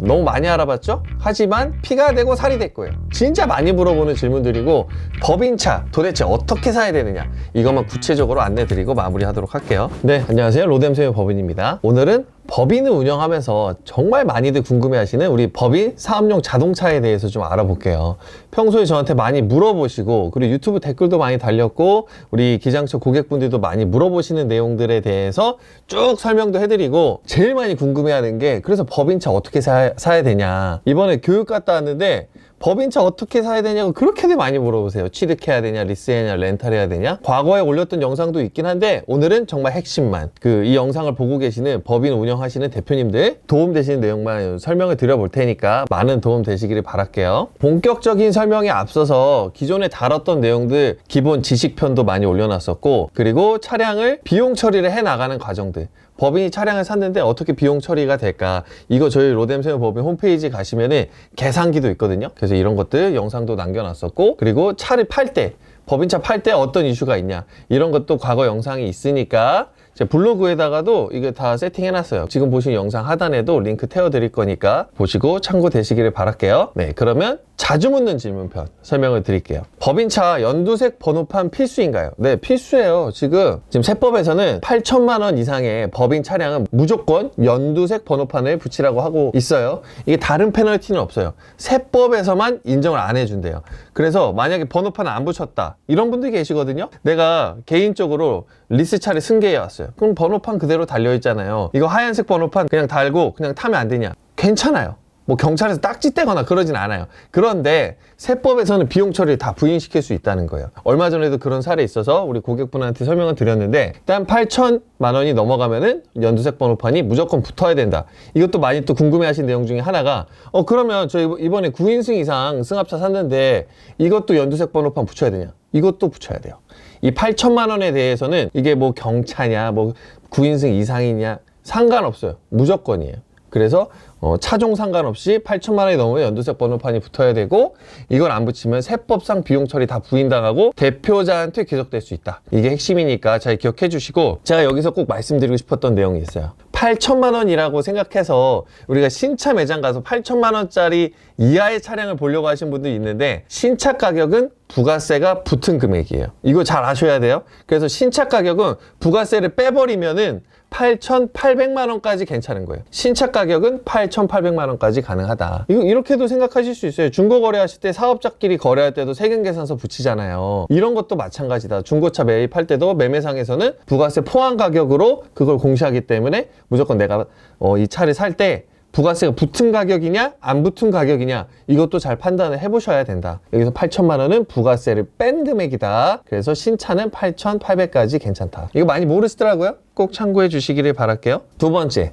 너무 많이 알아봤죠? 하지만 피가 되고 살이 됐고요. 진짜 많이 물어보는 질문들이고 법인차 도대체 어떻게 사야 되느냐 이것만 구체적으로 안내드리고 마무리하도록 할게요. 네, 안녕하세요. 로뎀세요 법인입니다. 오늘은 법인을 운영하면서 정말 많이들 궁금해하시는 우리 법인 사업용 자동차에 대해서 좀 알아볼게요. 평소에 저한테 많이 물어보시고 그리고 유튜브 댓글도 많이 달렸고 우리 기장처 고객분들도 많이 물어보시는 내용들에 대해서 쭉 설명도 해드리고 제일 많이 궁금해하는 게 그래서 법인차 어떻게 사, 사야 되냐 이번에 교육 갔다 왔는데 법인차 어떻게 사야 되냐고 그렇게들 많이 물어보세요. 취득해야 되냐, 리스해야 되냐, 렌탈해야 되냐. 과거에 올렸던 영상도 있긴 한데 오늘은 정말 핵심만 그 이 영상을 보고 계시는 법인 운영하시는 대표님들 도움 되시는 내용만 설명을 드려볼 테니까 많은 도움 되시기를 바랄게요. 본격적인 설명에 앞서서 기존에 다뤘던 내용들 기본 지식편도 많이 올려놨었고 그리고 차량을 비용 처리를 해 나가는 과정들 법인이 차량을 샀는데 어떻게 비용 처리가 될까? 이거 저희 로뎀세요 법인 홈페이지 가시면은 계산기도 있거든요. 그래서 이런 것들 영상도 남겨놨었고, 그리고 차를 팔 때, 법인차 팔 때 어떤 이슈가 있냐? 이런 것도 과거 영상이 있으니까 제 블로그에다가도 이게 다 세팅해놨어요. 지금 보신 영상 하단에도 링크 태워드릴 거니까 보시고 참고되시기를 바랄게요. 네, 그러면 자주 묻는 질문편 설명을 드릴게요. 법인차 연두색 번호판 필수인가요? 네, 필수예요. 지금 지금 세법에서는 8천만 원 이상의 법인 차량은 무조건 연두색 번호판을 붙이라고 하고 있어요. 이게 다른 페널티는 없어요. 세법에서만 인정을 안 해준대요. 그래서 만약에 번호판 안 붙였다 이런 분들이 계시거든요. 내가 개인적으로 리스 차를 승계해 왔어요. 그럼 번호판 그대로 달려 있잖아요. 이거 하얀색 번호판 그냥 달고 그냥 타면 안 되냐? 괜찮아요. 뭐 경찰에서 딱지 떼거나 그러진 않아요. 그런데 세법에서는 비용 처리를 다 부인시킬 수 있다는 거예요. 얼마 전에도 그런 사례 있어서 우리 고객분한테 설명을 드렸는데 일단 8천만 원이 넘어가면은 연두색 번호판이 무조건 붙어야 된다. 이것도 많이 또 궁금해하신 내용 중에 하나가 어 그러면 저 이번에 9인승 이상 승합차 샀는데 이것도 연두색 번호판 붙여야 되냐? 이것도 붙여야 돼요. 이 8천만 원에 대해서는 이게 뭐 경차냐, 뭐 9인승 이상이냐 상관없어요. 무조건이에요. 그래서 어, 차종 상관없이 8천만 원이 넘으면 연두색 번호판이 붙어야 되고 이걸 안 붙이면 세법상 비용 처리 다 부인당하고 대표자한테 귀속될 수 있다. 이게 핵심이니까 잘 기억해 주시고 제가 여기서 꼭 말씀드리고 싶었던 내용이 있어요. 8천만 원이라고 생각해서 우리가 신차 매장 가서 8천만 원짜리 이하의 차량을 보려고 하신 분도 있는데 신차 가격은 부가세가 붙은 금액이에요. 이거 잘 아셔야 돼요. 그래서 신차 가격은 부가세를 빼버리면은 8,800만 원까지 괜찮은 거예요. 신차 가격은 8,800만 원까지 가능하다. 이거 이렇게도 생각하실 수 있어요. 중고 거래하실 때 사업자끼리 거래할 때도 세금 계산서 붙이잖아요. 이런 것도 마찬가지다. 중고차 매입할 때도 매매상에서는 부가세 포함 가격으로 그걸 공시하기 때문에 무조건 내가 어, 이 차를 살 때 부가세가 붙은 가격이냐 안 붙은 가격이냐 이것도 잘 판단을 해보셔야 된다. 여기서 8천만 원은 부가세를 뺀 금액이다. 그래서 신차는 8,800까지 괜찮다. 이거 많이 모르시더라고요. 꼭 참고해 주시기를 바랄게요. 두 번째.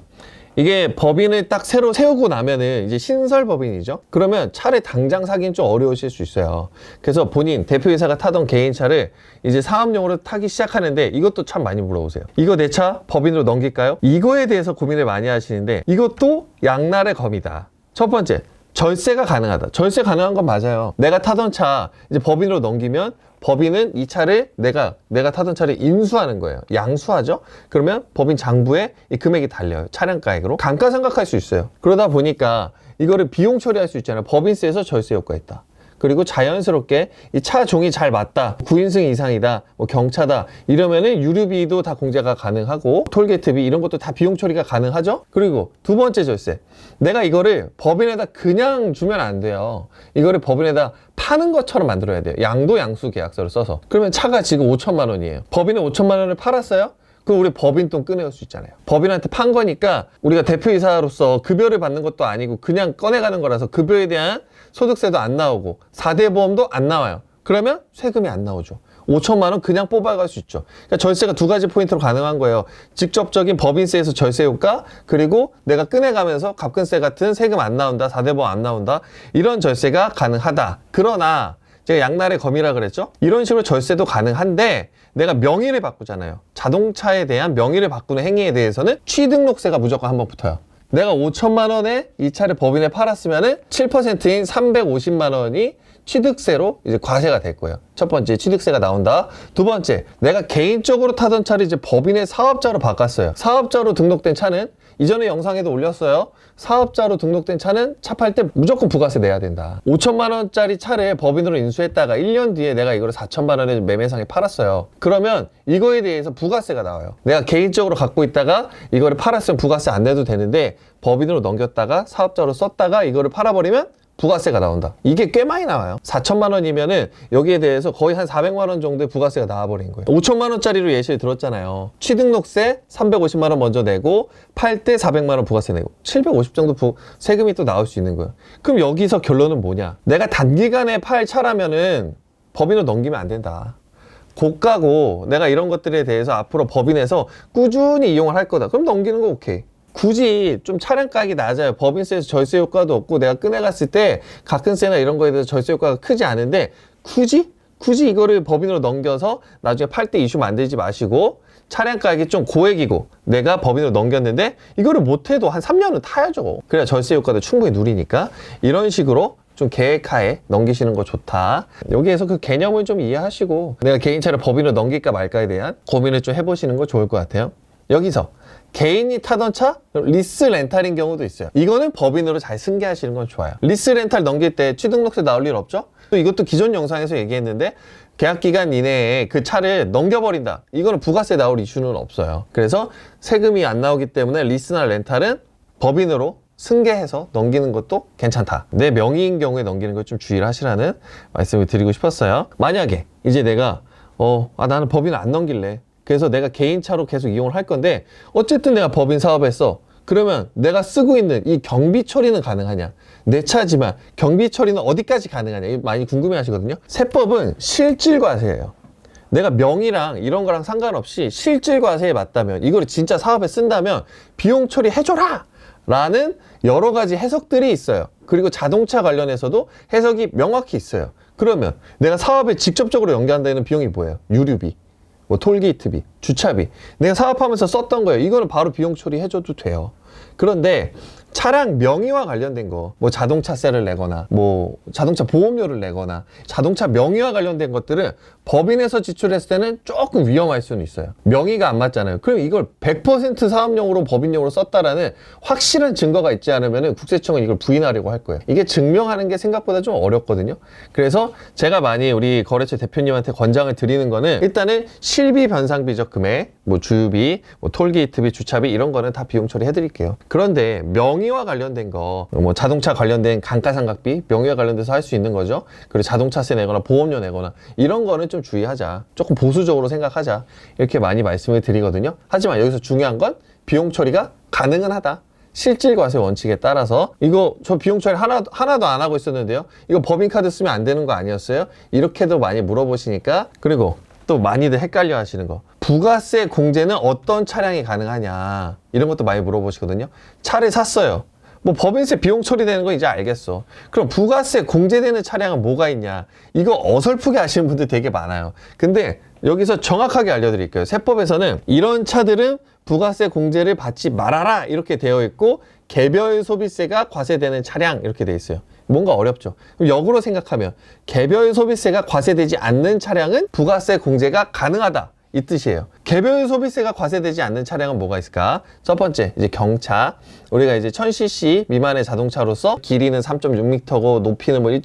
이게 법인을 딱 새로 세우고 나면은 이제 신설 법인이죠. 그러면 차를 당장 사기는 좀 어려우실 수 있어요. 그래서 본인 대표이사가 타던 개인차를 이제 사업용으로 타기 시작하는데 이것도 참 많이 물어보세요. 이거 내 차 법인으로 넘길까요? 이거에 대해서 고민을 많이 하시는데 이것도 양날의 검이다. 첫 번째, 절세가 가능하다. 절세 가능한 건 맞아요. 내가 타던 차 이제 법인으로 넘기면 법인은 이 차를 내가 내가 타던 차를 인수하는 거예요. 양수하죠. 그러면 법인 장부에 이 금액이 달려요. 차량가액으로 감가 생각할 수 있어요. 그러다 보니까 이거를 비용 처리할 수 있잖아요. 법인세에서 절세 효과 있다. 그리고 자연스럽게 이 차 종이 잘 맞다. 9인승 이상이다. 뭐 경차다. 이러면은 유류비도 다 공제가 가능하고 톨게이트비 이런 것도 다 비용 처리가 가능하죠. 그리고 두 번째 절세. 내가 이거를 법인에다 그냥 주면 안 돼요. 이거를 법인에다 파는 것처럼 만들어야 돼요. 양도 양수 계약서를 써서. 그러면 차가 지금 5천만 원이에요. 법인에 5천만 원을 팔았어요? 그럼 우리 법인 돈 꺼내올 수 있잖아요. 법인한테 판 거니까 우리가 대표이사로서 급여를 받는 것도 아니고 그냥 꺼내가는 거라서 급여에 대한 소득세도 안 나오고 4대 보험도 안 나와요. 그러면 세금이 안 나오죠. 5천만 원 그냥 뽑아갈 수 있죠. 그러니까 절세가 두 가지 포인트로 가능한 거예요. 직접적인 법인세에서 절세 효과, 그리고 내가 꺼내가면서 갑근세 같은 세금 안 나온다, 4대 보험 안 나온다, 이런 절세가 가능하다. 그러나 제가 양날의 검이라 그랬죠? 이런 식으로 절세도 가능한데 내가 명의를 바꾸잖아요. 자동차에 대한 명의를 바꾸는 행위에 대해서는 취등록세가 무조건 한번 붙어요. 내가 5천만 원에 이 차를 법인에 팔았으면은 7%인 350만 원이 취득세로 이제 과세가 될 거예요. 첫 번째 취득세가 나온다. 두 번째 내가 개인적으로 타던 차를 이제 법인의 사업자로 바꿨어요. 사업자로 등록된 차는 이전에 영상에도 올렸어요. 사업자로 등록된 차는 차 팔 때 무조건 부가세 내야 된다. 5천만 원짜리 차를 법인으로 인수했다가 1년 뒤에 내가 이거를 4천만 원에 매매상에 팔았어요. 그러면 이거에 대해서 부가세가 나와요. 내가 개인적으로 갖고 있다가 이거를 팔았으면 부가세 안 내도 되는데 법인으로 넘겼다가 사업자로 썼다가 이거를 팔아버리면 부가세가 나온다. 이게 꽤 많이 나와요. 4천만 원이면은 여기에 대해서 거의 한 400만 원 정도의 부가세가 나와버린 거예요. 5천만 원짜리로 예시를 들었잖아요. 취등록세 350만 원 먼저 내고 팔 때 400만 원 부가세 내고 750 정도 부, 세금이 또 나올 수 있는 거예요. 그럼 여기서 결론은 뭐냐? 내가 단기간에 팔 차라면은 법인으로 넘기면 안 된다. 고가고 내가 이런 것들에 대해서 앞으로 법인에서 꾸준히 이용을 할 거다. 그럼 넘기는 거 오케이. 굳이 좀 차량 가격이 낮아요. 법인세에서 절세 효과도 없고 내가 꺼내갔을 때 가끔세나 이런 거에 대해서 절세 효과가 크지 않은데 굳이? 굳이 이거를 법인으로 넘겨서 나중에 팔 때 이슈 만들지 마시고 차량 가격이 좀 고액이고 내가 법인으로 넘겼는데 이거를 못해도 한 3년은 타야죠. 그래야 절세 효과도 충분히 누리니까 이런 식으로 좀 계획하에 넘기시는 거 좋다. 여기에서 그 개념을 좀 이해하시고 내가 개인차를 법인으로 넘길까 말까에 대한 고민을 좀 해보시는 거 좋을 것 같아요. 여기서 개인이 타던 차 리스 렌탈인 경우도 있어요. 이거는 법인으로 잘 승계하시는 건 좋아요. 리스 렌탈 넘길 때 취등록세 나올 일 없죠? 또 이것도 기존 영상에서 얘기했는데 계약 기간 이내에 그 차를 넘겨버린다. 이거는 부가세 나올 이슈는 없어요. 그래서 세금이 안 나오기 때문에 리스나 렌탈은 법인으로 승계해서 넘기는 것도 괜찮다. 내 명의인 경우에 넘기는 걸 좀 주의를 하시라는 말씀을 드리고 싶었어요. 만약에 이제 내가 어, 아, 나는 법인을 안 넘길래. 그래서 내가 개인차로 계속 이용을 할 건데 어쨌든 내가 법인 사업했어. 그러면 내가 쓰고 있는 이 경비 처리는 가능하냐? 내 차지만 경비 처리는 어디까지 가능하냐? 많이 궁금해 하시거든요. 세법은 실질과세예요. 내가 명의랑 이런 거랑 상관없이 실질과세에 맞다면 이거를 진짜 사업에 쓴다면 비용 처리 해줘라! 라는 여러 가지 해석들이 있어요. 그리고 자동차 관련해서도 해석이 명확히 있어요. 그러면 내가 사업에 직접적으로 연계한다는 비용이 뭐예요? 유류비, 뭐 톨게이트비, 주차비. 내가 사업하면서 썼던 거예요. 이거는 바로 비용 처리해줘도 돼요. 그런데 차량 명의와 관련된 거, 뭐 자동차세를 내거나, 뭐 자동차 보험료를 내거나, 자동차 명의와 관련된 것들은 법인에서 지출했을 때는 조금 위험할 수는 있어요. 명의가 안 맞잖아요. 그럼 이걸 100% 사업용으로 법인용으로 썼다라는 확실한 증거가 있지 않으면 국세청은 이걸 부인하려고 할 거예요. 이게 증명하는 게 생각보다 좀 어렵거든요. 그래서 제가 많이 우리 거래처 대표님한테 권장을 드리는 거는 일단은 실비 변상비적 금액, 뭐 주유비, 뭐 톨게이트비, 주차비 이런 거는 다 비용 처리해 드릴게요. 그런데 명의 와 관련된 거, 뭐 자동차 관련된 감가상각비, 명의와 관련돼서 할 수 있는 거죠. 그리고 자동차세 내거나 보험료 내거나 이런 거는 좀 주의하자. 조금 보수적으로 생각하자. 이렇게 많이 말씀을 드리거든요. 하지만 여기서 중요한 건 비용 처리가 가능은 하다. 실질과세 원칙에 따라서 이거 저 비용 처리 하나, 하나도 안 하고 있었는데요. 이거 법인카드 쓰면 안 되는 거 아니었어요? 이렇게도 많이 물어보시니까 그리고 또 많이들 헷갈려 하시는 거. 부가세 공제는 어떤 차량이 가능하냐. 이런 것도 많이 물어보시거든요. 차를 샀어요. 뭐 법인세 비용 처리되는 거 이제 알겠어. 그럼 부가세 공제되는 차량은 뭐가 있냐? 이거 어설프게 하시는 분들 되게 많아요. 근데 여기서 정확하게 알려드릴게요. 세법에서는 이런 차들은 부가세 공제를 받지 말아라 이렇게 되어 있고 개별 소비세가 과세되는 차량 이렇게 돼 있어요. 뭔가 어렵죠. 그럼 역으로 생각하면 개별 소비세가 과세되지 않는 차량은 부가세 공제가 가능하다. 이 뜻이에요. 개별 소비세가 과세되지 않는 차량은 뭐가 있을까? 첫 번째, 이제 경차. 우리가 이제 1000cc 미만의 자동차로서 길이는 3.6m고 높이는 뭐 1.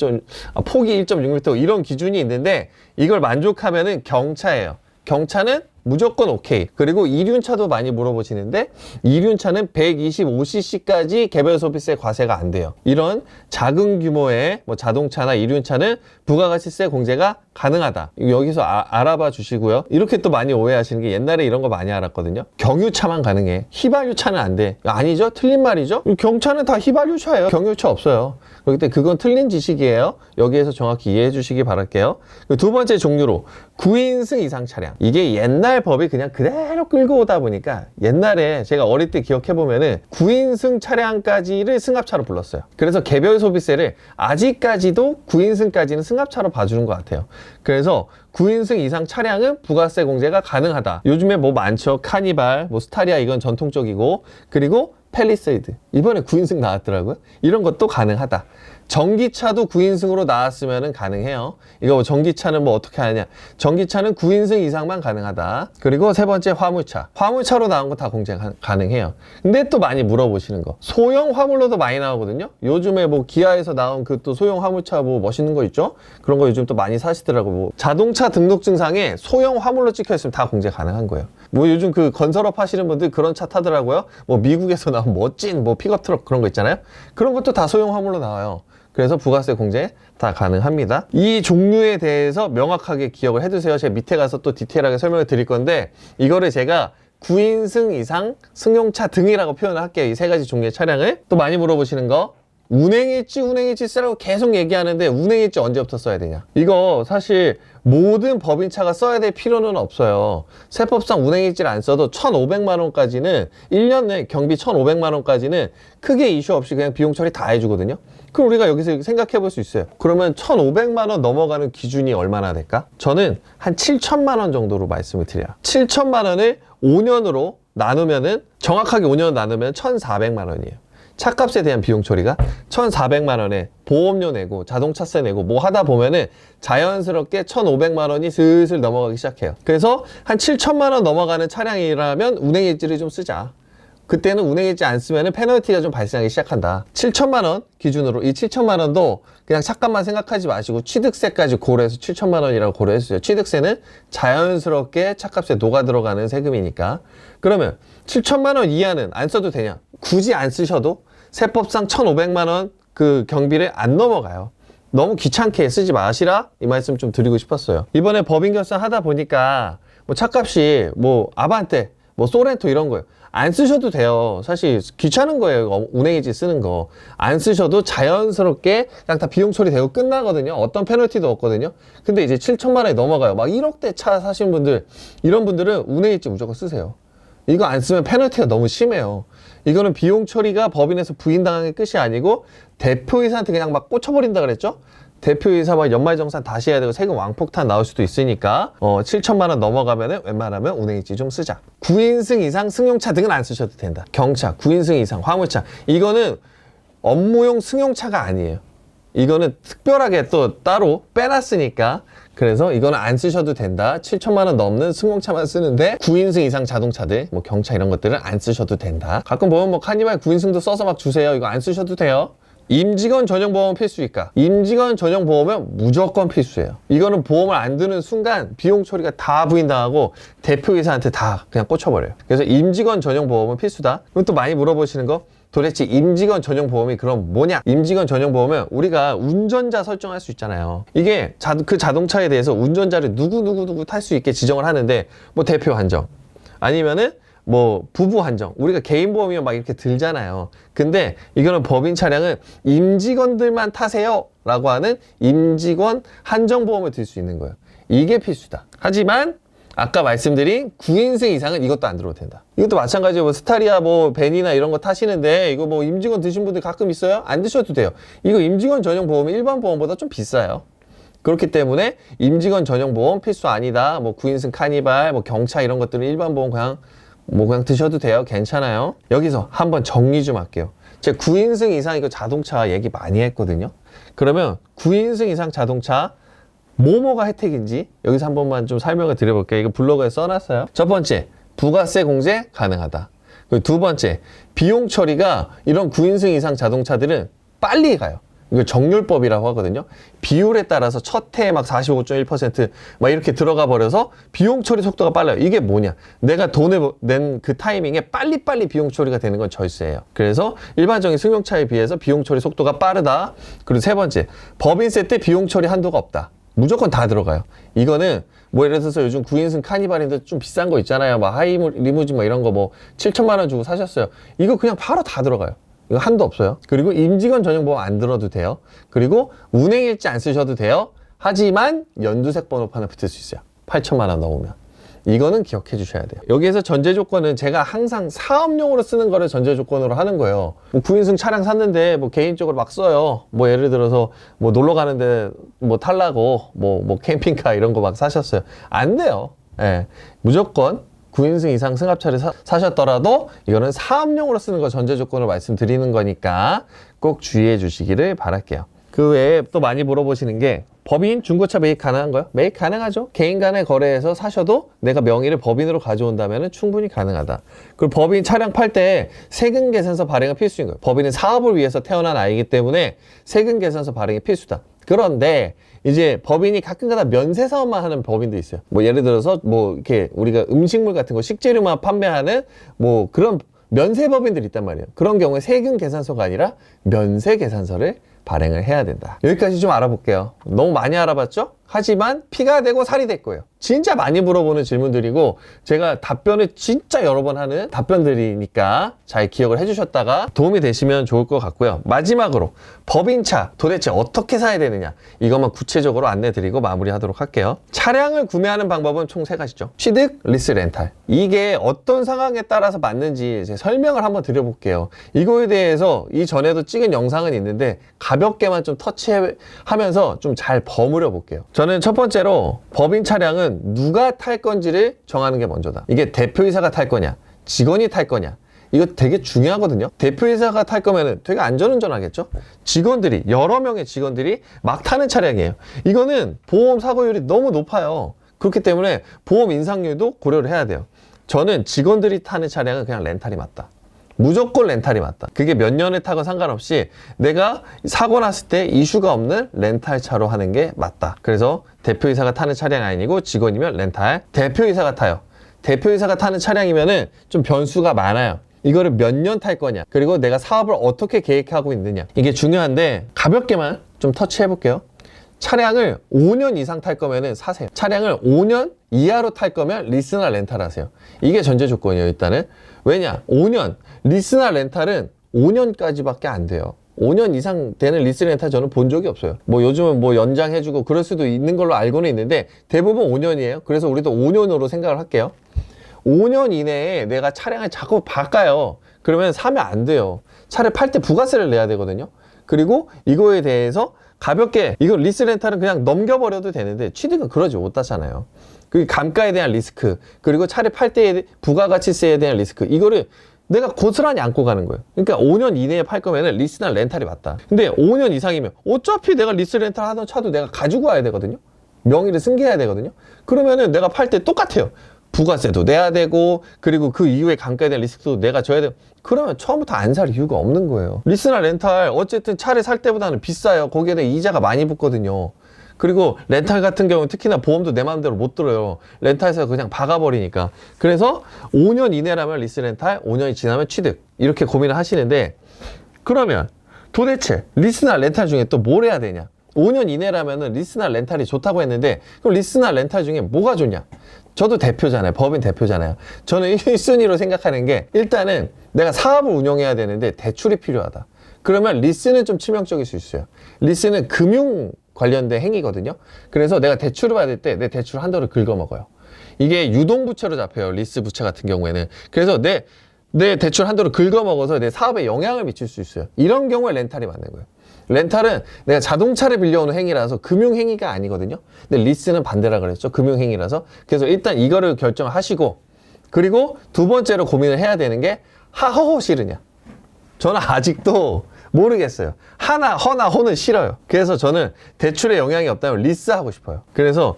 아, 폭이 1.6m고 이런 기준이 있는데 이걸 만족하면은 경차예요. 경차는 무조건 오케이. 그리고 이륜차도 많이 물어보시는데 이륜차는 125cc까지 개별 소비세 과세가 안 돼요. 이런 작은 규모의 뭐 자동차나 이륜차는 부가가치세 공제가 가능하다. 여기서 아- 알아봐 주시고요. 이렇게 또 많이 오해하시는 게 옛날에 이런 거 많이 알았거든요. 경유차만 가능해. 휘발유차는 안 돼. 아니죠? 틀린 말이죠? 경차는 다 휘발유차예요. 경유차 없어요. 그렇기 때문에 그건 틀린 지식이에요. 여기에서 정확히 이해해 주시기 바랄게요. 그리고 두 번째 종류로 9인승 이상 차량. 이게 옛날 법이 그냥 그대로 끌고 오다 보니까 옛날에 제가 어릴 때 기억해 보면은 9인승 차량까지를 승합차로 불렀어요. 그래서 개별 소비세를 아직까지도 9인승까지는 승합차로 봐주는 것 같아요. 그래서 9인승 이상 차량은 부가세 공제가 가능하다. 요즘에 뭐 많죠. 카니발, 뭐 스타리아 이건 전통적이고 그리고 펠리세이드. 이번에 9인승 나왔더라고요. 이런 것도 가능하다. 전기차도 9인승으로 나왔으면 가능해요. 이거 뭐 전기차는 뭐 어떻게 하느냐. 전기차는 9인승 이상만 가능하다. 그리고 세 번째 화물차. 화물차로 나온 거 다 공제 가- 가능해요. 근데 또 많이 물어보시는 거. 소형 화물로도 많이 나오거든요. 요즘에 뭐 기아에서 나온 그 또 소형 화물차 뭐 멋있는 거 있죠? 그런 거 요즘 또 많이 사시더라고요. 뭐 자동차 등록증상에 소형 화물로 찍혀 있으면 다 공제 가능한 거예요. 뭐 요즘 그 건설업 하시는 분들 그런 차 타더라고요. 뭐 미국에서 나온 멋진 뭐 픽업 트럭 그런 거 있잖아요. 그런 것도 다 소형 화물로 나와요. 그래서 부가세 공제 다 가능합니다. 이 종류에 대해서 명확하게 기억을 해두세요. 제가 밑에 가서 또 디테일하게 설명을 드릴 건데 이거를 제가 9인승 이상 승용차 등이라고 표현을 할게요. 이 세 가지 종류의 차량을 또 많이 물어보시는 거 운행일지 운행일지 쓰라고 계속 얘기하는데 운행일지 언제부터 써야 되냐? 이거 사실 모든 법인차가 써야 될 필요는 없어요. 세법상 운행일지를 안 써도 1,500만 원까지는 1년 내 경비 1,500만 원까지는 크게 이슈 없이 그냥 비용 처리 다 해주거든요. 그럼 우리가 여기서 생각해 볼 수 있어요. 그러면 1,500만 원 넘어가는 기준이 얼마나 될까? 저는 한 7천만 원 정도로 말씀을 드려요. 7천만 원을 5년으로 나누면은 정확하게 5년 나누면 1,400만 원이에요 차값에 대한 비용 처리가 1,400만 원에 보험료 내고 자동차세 내고 뭐 하다 보면은 자연스럽게 1,500만 원이 슬슬 넘어가기 시작해요. 그래서 한 7천만 원 넘어가는 차량이라면 운행일지를 좀 쓰자. 그때는 운행일지 안 쓰면은 페널티가 좀 발생하기 시작한다. 7천만 원 기준으로 이 7천만 원도 그냥 착각만 생각하지 마시고 취득세까지 고려해서 7천만 원이라고 고려했어요. 취득세는 자연스럽게 차값에 녹아 들어가는 세금이니까. 그러면 7천만 원 이하는 안 써도 되냐? 굳이 안 쓰셔도 세법상 1,500만 원 그 경비를 안 넘어가요. 너무 귀찮게 쓰지 마시라 이 말씀 좀 드리고 싶었어요. 이번에 법인 결산 하다 보니까 뭐 차값이 뭐 아반떼, 뭐 소렌토 이런 거요. 안 쓰셔도 돼요. 사실 귀찮은 거예요. 운행일지 쓰는 거. 안 쓰셔도 자연스럽게 그냥 다 비용 처리되고 끝나거든요. 어떤 페널티도 없거든요. 근데 이제 7천만 원이 넘어가요. 막 1억대 차 사신 분들 이런 분들은 운행일지 무조건 쓰세요. 이거 안 쓰면 페널티가 너무 심해요. 이거는 비용 처리가 법인에서 부인당하는 게 끝이 아니고 대표이사한테 그냥 막 꽂혀버린다 그랬죠? 대표이사 막 연말정산 다시 해야 되고 세금 왕폭탄 나올 수도 있으니까 어 7천만 원 넘어가면은 웬만하면 운행일지 좀 쓰자. 9인승 이상 승용차 등은 안 쓰셔도 된다. 경차, 9인승 이상 화물차 이거는 업무용 승용차가 아니에요. 이거는 특별하게 또 따로 빼놨으니까 그래서 이거는 안 쓰셔도 된다. 7천만 원 넘는 승용차만 쓰는데 9인승 이상 자동차들, 뭐 경차 이런 것들은 안 쓰셔도 된다. 가끔 보면 뭐 카니발 9인승도 써서 막 주세요. 이거 안 쓰셔도 돼요. 임직원 전용 보험 필수일까? 임직원 전용 보험은 무조건 필수예요. 이거는 보험을 안 드는 순간 비용 처리가 다 부인당하고 대표이사한테 다 그냥 꽂혀버려요. 그래서 임직원 전용 보험은 필수다. 그럼 또 많이 물어보시는 거 도대체 임직원 전용 보험이 그럼 뭐냐? 임직원 전용 보험은 우리가 운전자 설정할 수 있잖아요. 이게 자, 그 자동차에 대해서 운전자를 누구 누구 누구 탈 수 있게 지정을 하는데 뭐 대표 한정 아니면은 뭐 부부 한정 우리가 개인 보험이면 막 이렇게 들잖아요. 근데 이거는 법인 차량은 임직원들만 타세요 라고 하는 임직원 한정 보험을 들 수 있는 거예요. 이게 필수다. 하지만 아까 말씀드린 9인승 이상은 이것도 안 들어도 된다. 이것도 마찬가지로 뭐 스타리아 뭐 벤이나 이런 거 타시는데 이거 뭐 임직원 드신 분들 가끔 있어요? 안 드셔도 돼요. 이거 임직원 전용 보험이 일반 보험보다 좀 비싸요. 그렇기 때문에 임직원 전용 보험 필수 아니다. 뭐 9인승 카니발, 뭐 경차 이런 것들은 일반 보험 그냥 뭐 그냥 드셔도 돼요. 괜찮아요. 여기서 한번 정리 좀 할게요. 제가 9인승 이상 이거 자동차 얘기 많이 했거든요. 그러면 9인승 이상 자동차 뭐뭐가 혜택인지 여기서 한 번만 좀 설명을 드려볼게요. 이거 블로그에 써놨어요. 첫 번째, 부가세 공제 가능하다. 그리고 두 번째, 비용 처리가 이런 9인승 이상 자동차들은 빨리 가요. 이거 정률법이라고 하거든요. 비율에 따라서 첫 해에 막 45.1%막 이렇게 들어가 버려서 비용 처리 속도가 빨라요. 이게 뭐냐? 내가 돈을 낸 그 타이밍에 빨리빨리 비용 처리가 되는 건 절세예요. 그래서 일반적인 승용차에 비해서 비용 처리 속도가 빠르다. 그리고 세 번째, 법인세 때 비용 처리 한도가 없다. 무조건 다 들어가요. 이거는 뭐 예를 들어서 요즘 9인승 카니발인데 좀 비싼 거 있잖아요. 막 하이 리무진 뭐 이런 거 뭐 7천만 원 주고 사셨어요. 이거 그냥 바로 다 들어가요. 이거 한도 없어요. 그리고 임직원 전용 보험 안 들어도 돼요. 그리고 운행일지 안 쓰셔도 돼요. 하지만 연두색 번호판에 붙을 수 있어요. 8천만 원 넘으면. 이거는 기억해 주셔야 돼요. 여기에서 전제 조건은 제가 항상 사업용으로 쓰는 거를 전제 조건으로 하는 거예요. 뭐 9인승 차량 샀는데 뭐 개인적으로 막 써요. 뭐 예를 들어서 뭐 놀러 가는데 뭐 탈라고 뭐, 뭐 캠핑카 이런 거 막 사셨어요. 안 돼요. 예. 무조건 9인승 이상 승합차를 사, 사셨더라도 이거는 사업용으로 쓰는 거 전제 조건으로 말씀드리는 거니까 꼭 주의해 주시기를 바랄게요. 그 외에 또 많이 물어보시는 게 법인 중고차 매입 가능한가요? 매입 가능하죠. 개인 간의 거래에서 사셔도 내가 명의를 법인으로 가져온다면 충분히 가능하다. 그리고 법인 차량 팔 때 세금 계산서 발행은 필수인 거예요. 법인은 사업을 위해서 태어난 아이기 때문에 세금 계산서 발행이 필수다. 그런데 이제 법인이 가끔가다 면세 사업만 하는 법인도 있어요. 뭐 예를 들어서 뭐 이렇게 우리가 음식물 같은 거 식재료만 판매하는 뭐 그런 면세 법인들이 있단 말이에요. 그런 경우에 세금 계산서가 아니라 면세 계산서를 발행을 해야 된다. 여기까지 좀 알아볼게요. 너무 많이 알아봤죠? 하지만 피가 되고 살이 될 거예요. 진짜 많이 물어보는 질문들이고 제가 답변을 진짜 여러 번 하는 답변들이니까 잘 기억을 해주셨다가 도움이 되시면 좋을 것 같고요. 마지막으로 법인차 도대체 어떻게 사야 되느냐 이것만 구체적으로 안내드리고 마무리하도록 할게요. 차량을 구매하는 방법은 총 세 가지죠. 취득, 리스, 렌탈. 이게 어떤 상황에 따라서 맞는지 제 설명을 한번 드려볼게요. 이거에 대해서 이전에도 찍은 영상은 있는데 가볍게만 좀 터치하면서 좀 잘 버무려 볼게요. 저는 첫 번째로 법인 차량은 누가 탈 건지를 정하는 게 먼저다. 이게 대표이사가 탈 거냐, 직원이 탈 거냐. 이거 되게 중요하거든요. 대표이사가 탈 거면은 되게 안전운전 하겠죠? 직원들이, 여러 명의 직원들이 막 타는 차량이에요. 이거는 보험 사고율이 너무 높아요. 그렇기 때문에 보험 인상률도 고려를 해야 돼요. 저는 직원들이 타는 차량은 그냥 렌탈이 맞다. 무조건 렌탈이 맞다. 그게 몇 년을 타건 상관없이 내가 사고 났을 때 이슈가 없는 렌탈 차로 하는 게 맞다. 그래서 대표이사가 타는 차량 아니고 직원이면 렌탈. 대표이사가 타요. 대표이사가 타는 차량이면은 좀 변수가 많아요. 이거를 몇 년 탈 거냐. 그리고 내가 사업을 어떻게 계획하고 있느냐. 이게 중요한데 가볍게만 좀 터치해 볼게요. 차량을 5년 이상 탈 거면은 사세요. 차량을 5년 이하로 탈 거면 리스나 렌탈 하세요. 이게 전제 조건이에요, 일단은. 왜냐? 5년. 리스나 렌탈은 5년까지밖에 안 돼요. 5년 이상 되는 리스 렌탈 저는 본 적이 없어요. 뭐 요즘은 뭐 연장해주고 그럴 수도 있는 걸로 알고는 있는데 대부분 5년이에요. 그래서 우리도 5년으로 생각을 할게요. 5년 이내에 내가 차량을 자꾸 바꿔요. 그러면 사면 안 돼요. 차를 팔 때 부가세를 내야 되거든요. 그리고 이거에 대해서 가볍게 이거 리스 렌탈은 그냥 넘겨버려도 되는데 취득은 그러지 못하잖아요. 그 감가에 대한 리스크 그리고 차를 팔 때의 부가가치세에 대한 리스크 이거를 내가 고스란히 안고 가는 거예요. 그러니까 5년 이내에 팔 거면은 리스나 렌탈이 맞다. 근데 5년 이상이면 어차피 내가 리스 렌탈 하던 차도 내가 가지고 와야 되거든요. 명의를 승계해야 되거든요. 그러면은 내가 팔 때 똑같아요. 부가세도 내야 되고 그리고 그 이후에 감가에 대한 리스크도 내가 져야 되고 그러면 처음부터 안 살 이유가 없는 거예요. 리스나 렌탈 어쨌든 차를 살 때보다는 비싸요. 거기에 대한 이자가 많이 붙거든요. 그리고 렌탈 같은 경우는 특히나 보험도 내 마음대로 못 들어요. 렌탈에서 그냥 박아버리니까. 그래서 5년 이내라면 리스 렌탈, 5년이 지나면 취득. 이렇게 고민을 하시는데 그러면 도대체 리스나 렌탈 중에 또 뭘 해야 되냐? 5년 이내라면은 리스나 렌탈이 좋다고 했는데 그럼 리스나 렌탈 중에 뭐가 좋냐? 저도 대표잖아요. 법인 대표잖아요. 저는 1순위로 생각하는 게 일단은 내가 사업을 운영해야 되는데 대출이 필요하다. 그러면 리스는 좀 치명적일 수 있어요. 리스는 금융 관련된 행위거든요. 그래서 내가 대출을 받을 때 내 대출 한도를 긁어먹어요. 이게 유동 부채로 잡혀요. 리스 부채 같은 경우에는. 그래서 내, 내 대출 한도를 긁어먹어서 내 사업에 영향을 미칠 수 있어요. 이런 경우에 렌탈이 맞는 거예요. 렌탈은 내가 자동차를 빌려오는 행위라서 금융행위가 아니거든요. 근데 리스는 반대라 그랬죠. 금융행위라서. 그래서 일단 이거를 결정하시고 그리고 두 번째로 고민을 해야 되는 게 하허호 싫으냐. 저는 아직도 모르겠어요. 하나, 허나, 호는 싫어요. 그래서 저는 대출에 영향이 없다면 리스 하고 싶어요. 그래서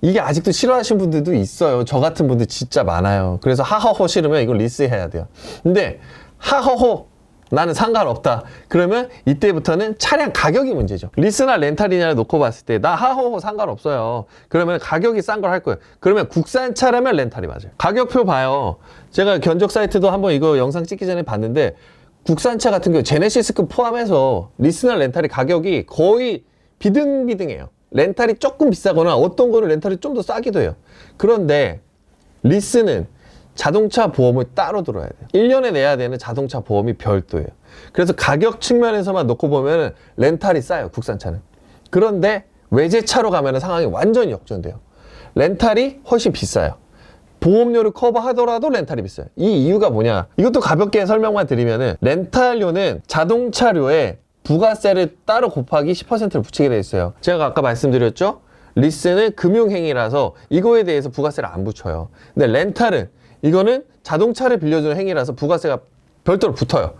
이게 아직도 싫어하시는 분들도 있어요. 저 같은 분들 진짜 많아요. 그래서 하허호 싫으면 이걸 리스 해야 돼요. 근데 하허호 나는 상관없다. 그러면 이때부터는 차량 가격이 문제죠. 리스나 렌탈이냐를 놓고 봤을 때 나 하허호 상관없어요. 그러면 가격이 싼 걸 할 거예요. 그러면 국산차라면 렌탈이 맞아요. 가격표 봐요. 제가 견적 사이트도 한번 이거 영상 찍기 전에 봤는데 국산차 같은 경우 제네시스급 포함해서 리스나 렌탈의 가격이 거의 비등비등해요. 렌탈이 조금 비싸거나 어떤 거는 렌탈이 좀 더 싸기도 해요. 그런데 리스는 자동차 보험을 따로 들어야 돼요. 1년에 내야 되는 자동차 보험이 별도예요. 그래서 가격 측면에서만 놓고 보면 렌탈이 싸요, 국산차는. 그런데 외제차로 가면 상황이 완전히 역전돼요. 렌탈이 훨씬 비싸요. 보험료를 커버하더라도 렌탈이 비싸요. 이 이유가 뭐냐? 이것도 가볍게 설명만 드리면은 렌탈료는 자동차료에 부가세를 따로 곱하기 10%를 붙이게 돼 있어요. 제가 아까 말씀드렸죠? 리스는 금융행위라서 이거에 대해서 부가세를 안 붙여요. 근데 렌탈은 이거는 자동차를 빌려주는 행위라서 부가세가 별도로 붙어요.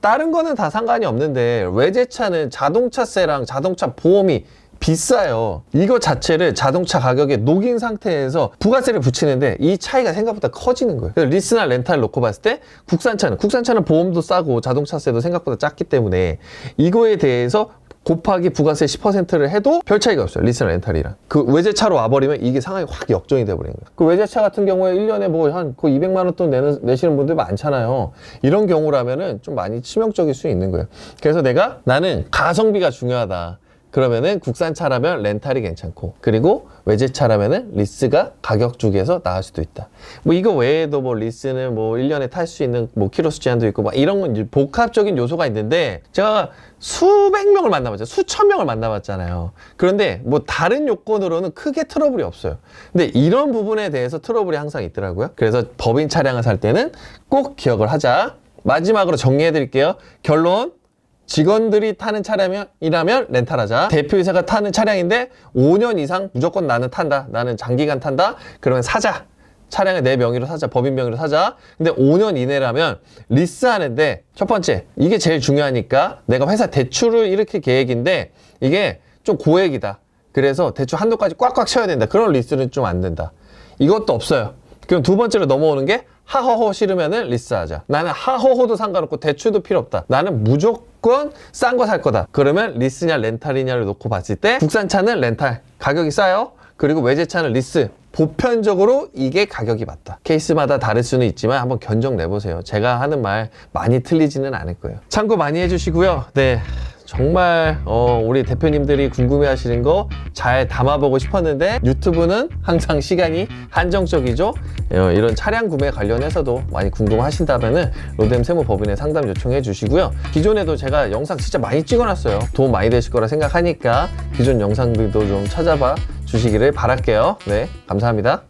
다른 거는 다 상관이 없는데 외제차는 자동차세랑 자동차 보험이 비싸요. 이거 자체를 자동차 가격에 녹인 상태에서 부가세를 붙이는데 이 차이가 생각보다 커지는 거예요. 리스나 렌탈 놓고 봤을 때 국산차는 국산차는 보험도 싸고 자동차세도 생각보다 작기 때문에 이거에 대해서 곱하기 부가세 10%를 해도 별 차이가 없어요. 리스나 렌탈이랑. 그 외제차로 와버리면 이게 상황이 확 역전이 돼버리는 거예요. 그 외제차 같은 경우에 1년에 뭐한 그 200만 원 돈 내는, 내시는 분들 많잖아요. 이런 경우라면은 좀 많이 치명적일 수 있는 거예요. 그래서 내가 나는 가성비가 중요하다. 그러면은 국산차라면 렌탈이 괜찮고 그리고 외제차라면은 리스가 가격 중에서 나을 수도 있다. 뭐 이거 외에도 뭐 리스는 뭐 1년에 탈 수 있는 뭐 키로수 제한도 있고 막 이런 건 복합적인 요소가 있는데 제가 수백 명을 만나봤죠. 수천 명을 만나봤잖아요. 그런데 뭐 다른 요건으로는 크게 트러블이 없어요. 근데 이런 부분에 대해서 트러블이 항상 있더라고요. 그래서 법인 차량을 살 때는 꼭 기억을 하자. 마지막으로 정리해 드릴게요. 결론 직원들이 타는 차량이라면 렌탈하자. 대표이사가 타는 차량인데 5년 이상 무조건 나는 탄다. 나는 장기간 탄다. 그러면 사자. 차량을 내 명의로 사자. 법인 명의로 사자. 근데 5년 이내라면 리스하는데 첫 번째, 이게 제일 중요하니까 내가 회사 대출을 일으킬 계획인데 이게 좀 고액이다. 그래서 대출 한도까지 꽉꽉 채워야 된다. 그런 리스는 좀 안 된다. 이것도 없어요. 그럼 두 번째로 넘어오는 게 하허허 싫으면은 리스하자. 나는 하허허도 상관없고 대출도 필요 없다. 나는 무조건 싼 거 살 거다. 그러면 리스냐 렌탈이냐를 놓고 봤을 때 국산차는 렌탈 가격이 싸요. 그리고 외제차는 리스. 보편적으로 이게 가격이 맞다. 케이스마다 다를 수는 있지만 한번 견적 내보세요. 제가 하는 말 많이 틀리지는 않을 거예요. 참고 많이 해주시고요. 네. 정말 어, 우리 대표님들이 궁금해하시는 거 잘 담아보고 싶었는데 유튜브는 항상 시간이 한정적이죠. 어, 이런 차량 구매 관련해서도 많이 궁금하신다면은 로뎀 세무 법인에 상담 요청해 주시고요. 기존에도 제가 영상 진짜 많이 찍어놨어요. 도움 많이 되실 거라 생각하니까 기존 영상들도 좀 찾아봐 주시기를 바랄게요. 네, 감사합니다.